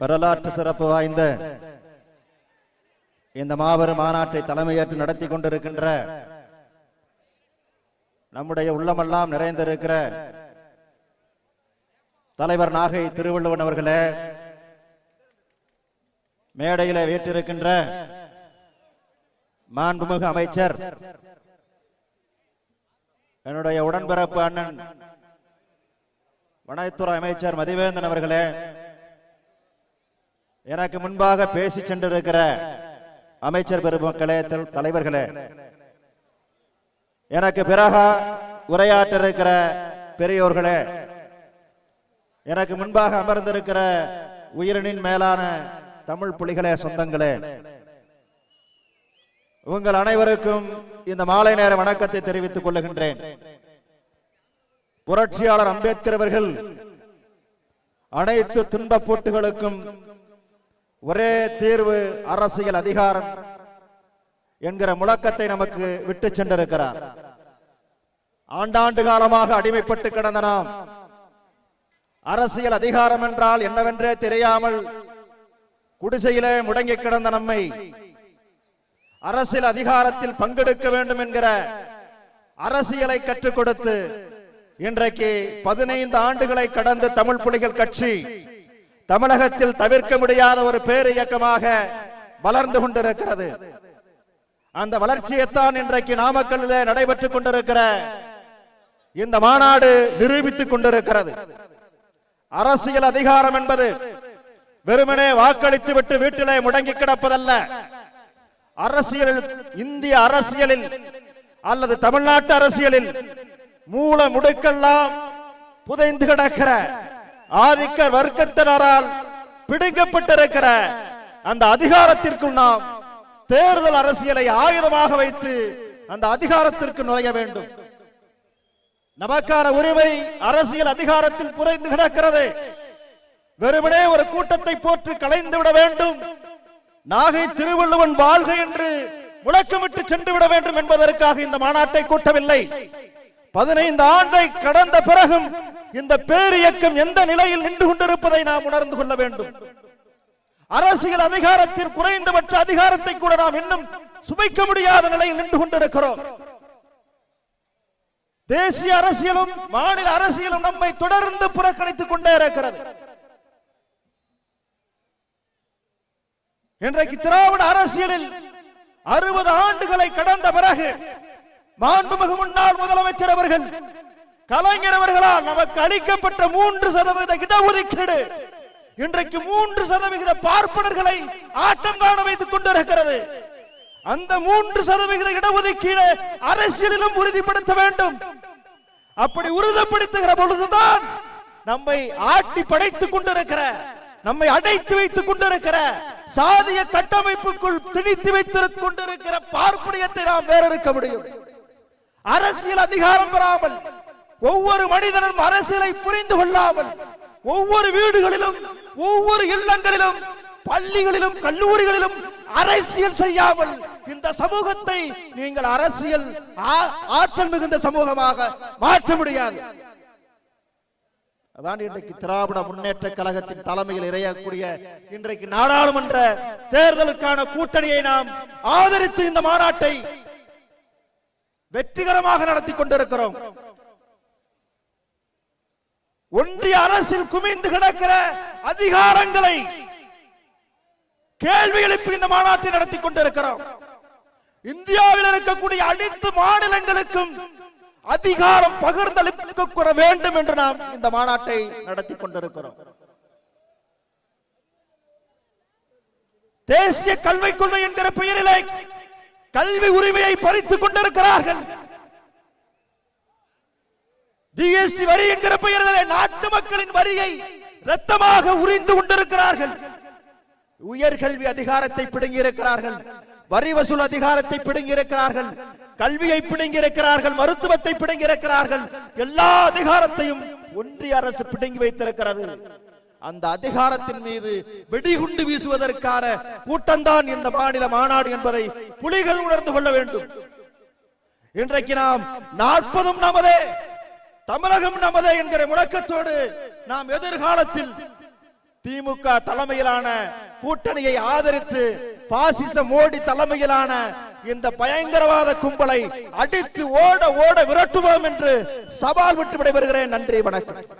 வரலாற்று சிறப்பு வாய்ந்த இந்த மாபெரும் மாநாட்டை தலைமையேற்று நடத்தி கொண்டிருக்கின்ற நம்முடைய உள்ளமெல்லாம் நிறைந்திருக்கிற தலைவர் நாகை திருவள்ளுவன் அவர்களே மேடையில வீட்டிருக்கின்ற மாண்புமிகு அமைச்சர் என்னுடைய உடன்பிறப்பு அண்ணன் வனத்துறை அமைச்சர் மதிவேந்தன் அவர்களே எனக்கு முன்பாக பேசி சென்றிருக்கிற அமைச்சர் பெருமக்களே தலைவர்களே எனக்கு பிறக உரையாற்ற இருக்கிற பெரியோர்களே எனக்கு முன்பாக அமர்ந்திருக்கிற உயிரினின் மேலான தமிழ் புலிகளே சொந்தங்களே உங்கள் அனைவருக்கும் இந்த மாலை நேர வணக்கத்தை தெரிவித்துக் கொள்ளுகின்றேன். புரட்சியாளர் அம்பேத்கர் அவர்கள் அனைத்து துன்பப் போட்டுகளுக்கும் ஒரே தீர்வு அரசியல் அதிகாரம் என்கிற முழக்கத்தை நமக்கு விட்டு சென்றிருக்கிறார். ஆண்டாண்டு காலமாக அடிமைப்பட்டு கிடந்த நாம் அரசியல் அதிகாரம் என்றால் என்னவென்றே தெரியாமல் குடிசையிலே முடங்கி கிடந்த நம்மை அரசியல் அதிகாரத்தில் பங்கெடுக்க வேண்டும் என்கிற அரசியலை கற்றுக் கொடுத்து இன்றைக்கு பதினைந்து ஆண்டுகளை கடந்த தமிழ் புலிகள் கட்சி தமிழகத்தில் தவிர்க்க முடியாத ஒரு பேர் இயக்கமாக வளர்ந்து கொண்டிருக்கிறது. அந்த வளர்ச்சியைத்தான் இன்றைக்கு நாமக்கல்லிலே நடைபெற்றுக் கொண்டிருக்கிற இந்த மாநாடு நிரூபித்துக் கொண்டிருக்கிறது. அரசியல் அதிகாரம் என்பது வெறுமனே வாக்களித்து விட்டு வீட்டிலே முடங்கி கிடப்பதல்ல. அரசியலில் இந்திய அரசியலில் அல்லது தமிழ்நாட்டு அரசியலில் மூல முடுக்கெல்லாம் புதைந்து கிடக்கிற ஆதிக்க வர்க்கத்தினரால் பிடிக்கப்பட்டிருக்கிற அந்த அதிகாரத்திற்குள் நாம் தேர்தல் அரசியலை ஆயுதமாக வைத்து அந்த அதிகாரத்திற்கு நுழைய வேண்டும். நமக்கான உரிமை அரசியல் அதிகாரத்தில் புரைந்து கிடக்கிறது. வெறுமனே ஒரு கூட்டத்தை போற்று கலைந்து விட வேண்டும். நாகை திருவள்ளுவன் வாழ்க என்று முழக்கமிட்டு சென்று விட வேண்டும் என்பதற்காக இந்த மாநாட்டை கூட்டவில்லை. பதினைந்து ஆண்டை கடந்த பிறகும் இந்த பேரியக்கம் எந்த நிலையில் நின்று கொண்டிருப்பதை நாம் உணர்ந்து கொள்ள வேண்டும். அரசியல் அதிகாரத்தில் குறைந்தபட்ச அதிகாரத்தை கூட நாம் இன்னும் சுமைக்க முடியாத நிலையில் நின்று கொண்டிருக்கிறோம். தேசிய அரசியலும் மாநில அரசியலும் நம்மை தொடர்ந்து புறக்கணித்துக் கொண்டே இருக்கிறது. இன்றைக்கு திராவிட அரசியலில் அறுபது ஆண்டுகளை கடந்த பிறகு மாண்புமிகு முன்னாள் முதலமைச்சர் அவர்கள் கலைஞர் அவர்களால் நமக்கு அளிக்கப்பட்ட மூன்று சதவீத இடஒதுக்கீடு. இன்றைக்கு மூன்று சதவிகித பார்ப்பனர்களை ஆட்டம் காண வைத்துக் கொண்டிருக்கிறது. அந்த மூன்று சதவிகித இடஒதுக்கீடு அரசியலிலும் உறுதிப்படுத்த வேண்டும். அப்படி உறுதிப்படுத்துகிற பொழுதுதான் நம்மை ஆட்டி படைத்துக் கொண்டிருக்கிற நம்மை அடைத்து வைத்துக் கொண்டிருக்கிற சாதிய கட்டமைப்புக்குள் திணித்து வைத்திருக் கொண்டிருக்கிற பார்ப்பனியத்தை நாம் வேறறுக்க முடியும். அரசியல் அதிகாரம் பெறாமல் ஒவ்வொரு மனிதனும் அரசியலை புரிந்து கொள்ளாமல் ஒவ்வொரு வீடுகளிலும் ஒவ்வொரு இல்லங்களிலும் பள்ளிகளிலும் கல்லூரிகளிலும் அரசியல் செய்யாமல் இந்த சமூகத்தை நீங்கள் அரசியல் ஆ- ஆற்றல் மிகுந்த சமூகமாக மாற்ற முடியாது. அதான் இன்றைக்கு திராவிட முன்னேற்ற கழகத்தின் தலைமையில் இறையக்கூடிய இன்றைக்கு நாடாளுமன்ற தேர்தலுக்கான கூட்டணியை நாம் ஆதரித்து இந்த மாநாட்டை வெற்றிகரமாக நடத்தி கொண்டிருக்கிறோம். ஒன்றிய அரசில் குமிந்து கிடக்கிற அதிகாரங்களை கேள்வி எழுப்பி இந்த மாநாட்டை நடத்தி கொண்டிருக்கிறோம். இந்தியாவில் இருக்கக்கூடிய அனைத்து மாநிலங்களுக்கும் அதிகாரம் பகிர்ந்தளிக்க வேண்டும் என்று நாம் இந்த மாநாட்டை நடத்தி கொண்டிருக்கிறோம். தேசிய கல்விக் கொள்கை என்கிற பெயரிலே கல்வி உரிமையை பறித்துக் கொண்டிருக்கிறார்கள். ஜிஎஸ்டி வரி என்கிற பெயரிலே நாட்டு மக்களின் வரியை ரத்தமாக உறிந்து கொண்டிருக்கிறார்கள். உயர்கல்வி அதிகாரத்தை பிடுங்கி இருக்கிறார்கள் வரி வசூல் அதிகாரத்தை பிடுங்கி இருக்கிறார்கள் கல்வியை பிடுங்கி இருக்கிறார்கள் மருத்துவத்தை பிடுங்கி இருக்கிறார்கள் எல்லா அதிகாரத்தையும் ஒன்றிய அரசு பிடுங்கி வைத்திருக்கிறது. அந்த அதிகாரத்தின் மீது வெடிகுண்டு வீசுவதற்கான கூட்டம்தான் இந்த மாநில மாநாடு என்பதை புலிகள் உணர்ந்து கொள்ள வேண்டும். இன்றைக்கு நாம் நாற்பதும் நமதே தமிழகம் நமதே என்கிற முழக்கத்தோடு நாம் எதிர்காலத்தில் திமுக தலைமையிலான கூட்டணியை ஆதரித்து பாசிச மோடி தலைமையிலான இந்த பயங்கரவாத கும்பலை அடித்து ஓட ஓட விரட்டுவோம் என்று சவால் விட்டு விடைபெறுகிறேன். நன்றி வணக்கம்.